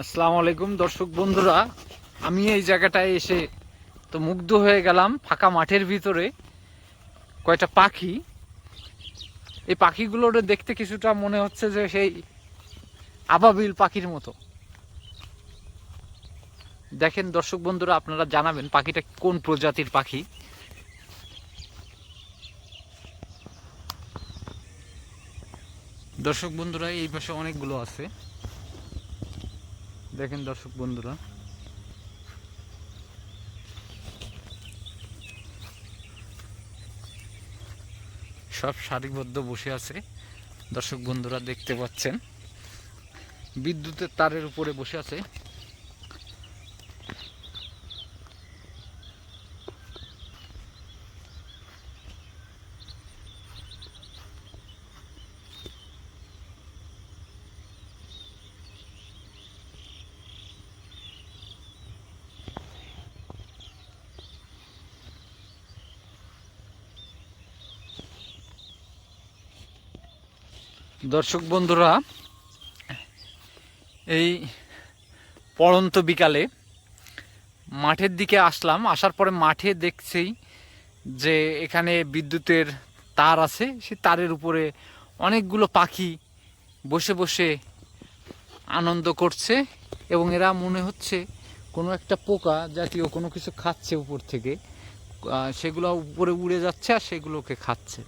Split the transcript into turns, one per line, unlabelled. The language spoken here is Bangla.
আসসালামু আলাইকুম, দর্শক বন্ধুরা। আমি এই জায়গাটায় এসে তো মুগ্ধ হয়ে গেলাম, ফাঁকা মাঠের ভিতরে কয়টা পাখি। এই পাখিগুলোর দেখতে কিছুটা মনে হচ্ছে যে সেই আবাবিল পাখির মতো। দেখেন দর্শক বন্ধুরা, আপনারা জানাবেন পাখিটা কোন প্রজাতির পাখি। দর্শক বন্ধুরা, এই পাশে অনেকগুলো আছে। দেখেন দর্শক বন্ধুরা। সব সারিবদ্ধ বসে আছে। দর্শক বন্ধুরা দেখতে পাচ্ছেন। বিদ্যুতের তারের উপরে বসে আছে। দর্শক বন্ধুরা, এই পড়ন্ত বিকালে মাঠের দিকে আসলাম। আসার পরে মাঠে দেখছি যে এখানে বিদ্যুতের তার আছে। সেই তারের উপরে অনেকগুলো পাখি বসে বসে আনন্দ করছে এবং এরা মনে হচ্ছে কোনো একটা পোকা জাতীয় কোনো কিছু খাচ্ছে উপর থেকে। সেগুলো উপরে উড়ে যাচ্ছে আর সেগুলোকে খাচ্ছে।